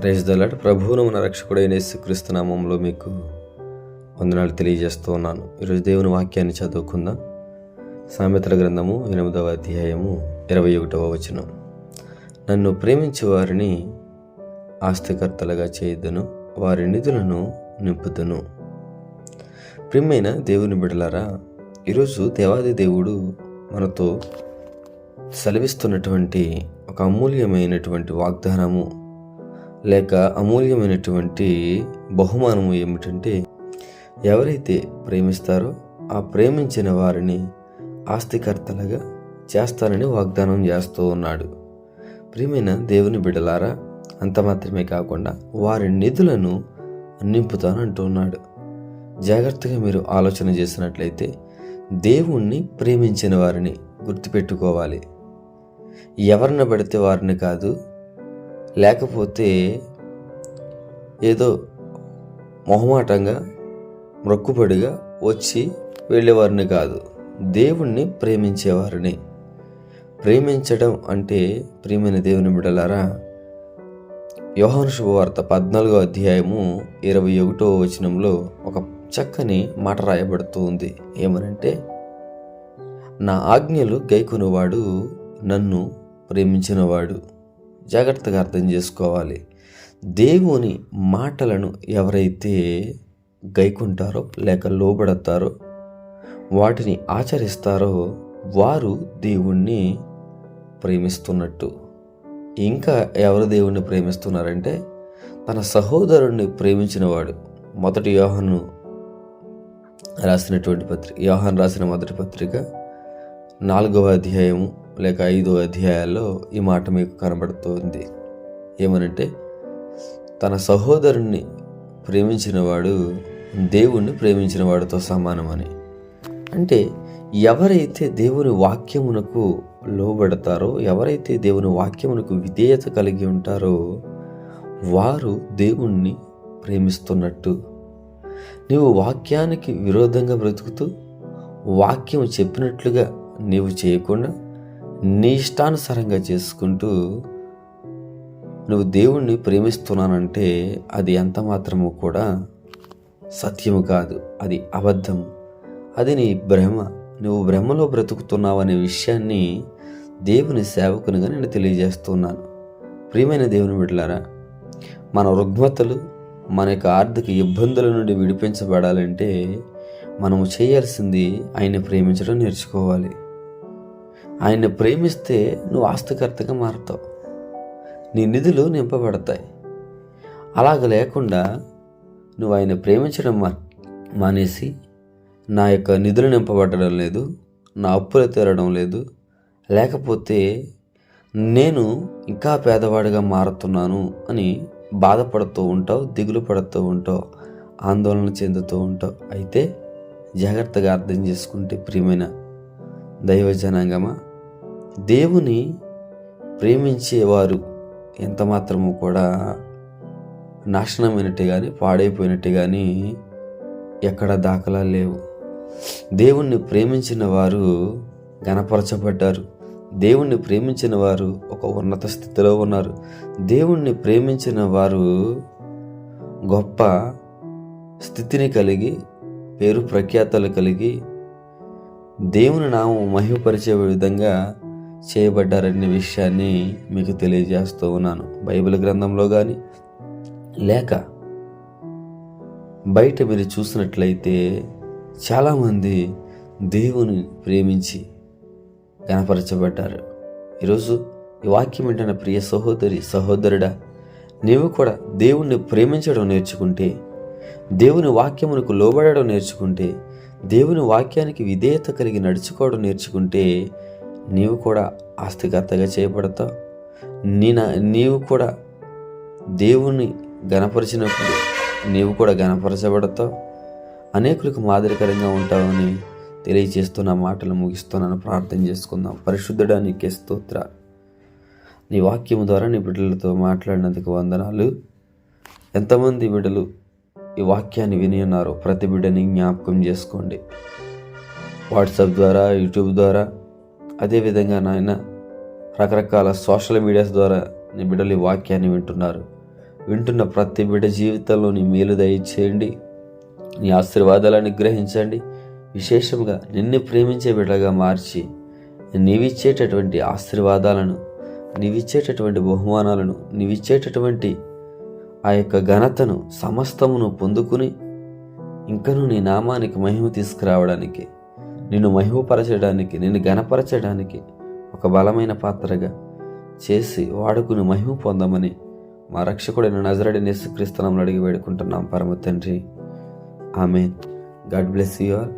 Praise the Lord ప్రభువును మన రక్షకుడైన యేసుక్రీస్తు నామంలో మీకు వందనాలు తెలియజేస్తూ ఉన్నాను. ఈరోజు దేవుని వాక్యాన్ని చదువుకుందాం. సామెతల గ్రంథము ఎనిమిదవ అధ్యాయము ఇరవై ఒకటవ వచనం. నన్ను ప్రేమించే వారిని ఆస్తికర్తలుగా చేయదును వారి నిధులను నింపుదును. ప్రియమైన దేవుని బిడలారా ఈరోజు దేవాది దేవుడు మనతో సెలవిస్తున్నటువంటి ఒక అమూల్యమైనటువంటి వాగ్దానము. లేక అమూల్యమైనటువంటి బహుమానము ఏమిటంటే ఎవరైతే ప్రేమిస్తారో ఆ ప్రేమించిన వారిని ఆస్తికర్తలుగా చేస్తానని వాగ్దానం చేస్తూ ఉన్నాడు. ప్రియమైన దేవుని బిడలారా అంత మాత్రమే కాకుండా వారి నిధులను నింపుతానంటున్నాడు జాగ్రత్తగా మీరు ఆలోచన చేసినట్లయితే దేవుణ్ణి ప్రేమించిన వారిని గుర్తుపెట్టుకోవాలి. ఎవరిని పడితే వారిని కాదు లేకపోతే ఏదో మొహమాటంగా మొక్కుబడిగా వచ్చి వెళ్ళేవారిని కాదు. దేవుణ్ణి ప్రేమించేవారిని. ప్రేమించడం అంటే ప్రియమైన దేవుని బిడలారా యోహాను శుభవార్త పద్నాలుగో అధ్యాయము ఇరవై ఒకటో వచనంలో ఒక చక్కని మాట రాయబడుతూ ఉంది. ఏమనంటే నా ఆజ్ఞలు గైకొనువాడు నన్ను ప్రేమించినవాడు. జాగ్రత్తగా అర్థం చేసుకోవాలి. దేవుని మాటలను ఎవరైతే గైకుంటారో లేక లోబడతారో వాటిని ఆచరిస్తారో వారు దేవుణ్ణి ప్రేమిస్తున్నట్టు. ఇంకా ఎవరు దేవుణ్ణి ప్రేమిస్తున్నారంటే తన సహోదరుణ్ణి ప్రేమించినవాడు. మొదటి యోహను రాసినటువంటి పత్రిక యోహాన్ రాసిన మొదటి పత్రిక నాలుగవ అధ్యాయము లేక ఐదో అధ్యాయాల్లో ఈ మాట మీకు కనబడుతోంది. ఏమనంటే తన సహోదరుణ్ణి ప్రేమించినవాడు దేవుణ్ణి ప్రేమించిన వాడితో సమానమని. అంటే ఎవరైతే దేవుని వాక్యమునకు లోబడతారో ఎవరైతే దేవుని వాక్యమునకు విధేయత కలిగి ఉంటారో వారు దేవుణ్ణి ప్రేమిస్తున్నట్టు. నీవు వాక్యానికి విరోధంగా బ్రతుకుతూ వాక్యం చెప్పినట్లుగా నీవు చేయకుండా నీ ఇష్టానుసారంగా చేసుకుంటూ నువ్వు దేవుణ్ణి ప్రేమిస్తున్నానంటే అది ఎంత మాత్రము కూడా సత్యము కాదు. అది అబద్ధం. అది నీ భ్రమ. నువ్వు భ్రమలో బ్రతుకుతున్నావు అనే విషయాన్ని దేవుని సేవకునిగా నేను తెలియజేస్తున్నాను. ప్రియమైన దేవుని బిడ్డలారా మన రుగ్మతలు మన యొక్క ఆర్థిక ఇబ్బందుల నుండి విడిపించబడాలంటే మనము చేయాల్సింది ఆయన ప్రేమించడం నేర్చుకోవాలి. ఆయన్ని ప్రేమిస్తే నువ్వు ఆస్తికర్తగా మారుతావు. నీ నిధులు నింపబడతాయి. అలాగ లేకుండా నువ్వు ఆయన ప్రేమించడం మా మానేసి నా యొక్క నిధులు నింపబడడం లేదు నా అప్పులు తీరడం లేదు. లేకపోతే నేను ఇంకా పేదవాడిగా మారుతున్నాను అని బాధపడుతూ ఉంటావు దిగులు పడుతూ ఉంటావు ఆందోళన చెందుతూ ఉంటావు. అయితే జాగ్రత్తగా అర్థం చేసుకుంటే ప్రియమైన దైవ జనాంగమా దేవుని ప్రేమించేవారు ఎంత మాత్రము కూడా నాశనమైనట్టు కానీ పాడైపోయినట్టు కానీ ఎక్కడ దాఖలా లేవు. దేవుణ్ణి ప్రేమించిన వారు గణపరచబడ్డారు దేవుణ్ణి ప్రేమించిన వారు ఒక ఉన్నత స్థితిలో ఉన్నారు. దేవుణ్ణి ప్రేమించిన వారు గొప్ప స్థితిని కలిగి పేరు ప్రఖ్యాతలు కలిగి దేవుని నామం మహిమపరిచే విధంగా చేయబడ్డారనే విషయాన్ని మీకు తెలియజేస్తూ ఉన్నాను. బైబిల్ గ్రంథంలో కానీ లేక బయట మీరు చూసినట్లయితే చాలామంది దేవుని ప్రేమించి కనపరచబడ్డారు. ఈరోజు ఈ వాక్యం ఏంటన్న ప్రియ సహోదరి సహోదరుడా నీవు కూడా దేవుణ్ణి ప్రేమించడం నేర్చుకుంటే దేవుని వాక్యమునకు లోబడడం నేర్చుకుంటే దేవుని వాక్యానికి విధేయత కలిగి నడుచుకోవడం నేర్చుకుంటే నీవు కూడా ఆస్తికర్తగా చేయబడతావు. నీ నీవు కూడా దేవుని గణపరిచినప్పుడు నీవు కూడా గణపరచబడతావు అనేకులకు మాదిరికరంగా ఉంటావని తెలియజేస్తున్న మాటలు ముగిస్తున్నాను. ప్రార్థన చేసుకుందాం. పరిశుద్ధుడా నీకే స్తోత్ర నీ వాక్యం ద్వారా నీ బిడ్డలతో మాట్లాడినందుకు వందనాలు. ఎంతమంది బిడ్డలు ఈ వాక్యాన్ని విని ఉన్నారో ప్రతి బిడ్డని జ్ఞాపకం చేసుకోండి. వాట్సాప్ ద్వారా యూట్యూబ్ ద్వారా అదేవిధంగా నాయన రకరకాల సోషల్ మీడియాస్ ద్వారా నీ బిడ్డలు ఈ వాక్యాన్ని వింటున్నారు. వింటున్న ప్రతి బిడ్డ జీవితంలో నీ మేలు దయచేయండి. నీ ఆశీర్వాదాలను గ్రహించండి. విశేషంగా నిన్ను ప్రేమించే బిడ్డగా మార్చి నీవిచ్చేటటువంటి ఆశీర్వాదాలను నీవిచ్చేటటువంటి బహుమానాలను నీవిచ్చేటటువంటి ఆ యొక్క ఘనతను సమస్తమును పొందుకుని ఇంకను నీ నామానికి మహిమ తీసుకురావడానికి నిన్ను మహిమపరచడానికి నిన్ను గణపరచడానికి ఒక బలమైన పాత్రగా చేసి వాడుకుని మహిమ పొందమని మా రక్షకుడైన నజరడి నేసుక్రీస్తునంలో అడిగి వేడుకుంటున్నాం. పరమ తండ్రి. ఆమె గాడ్ బ్లెస్ యూ ఆల్.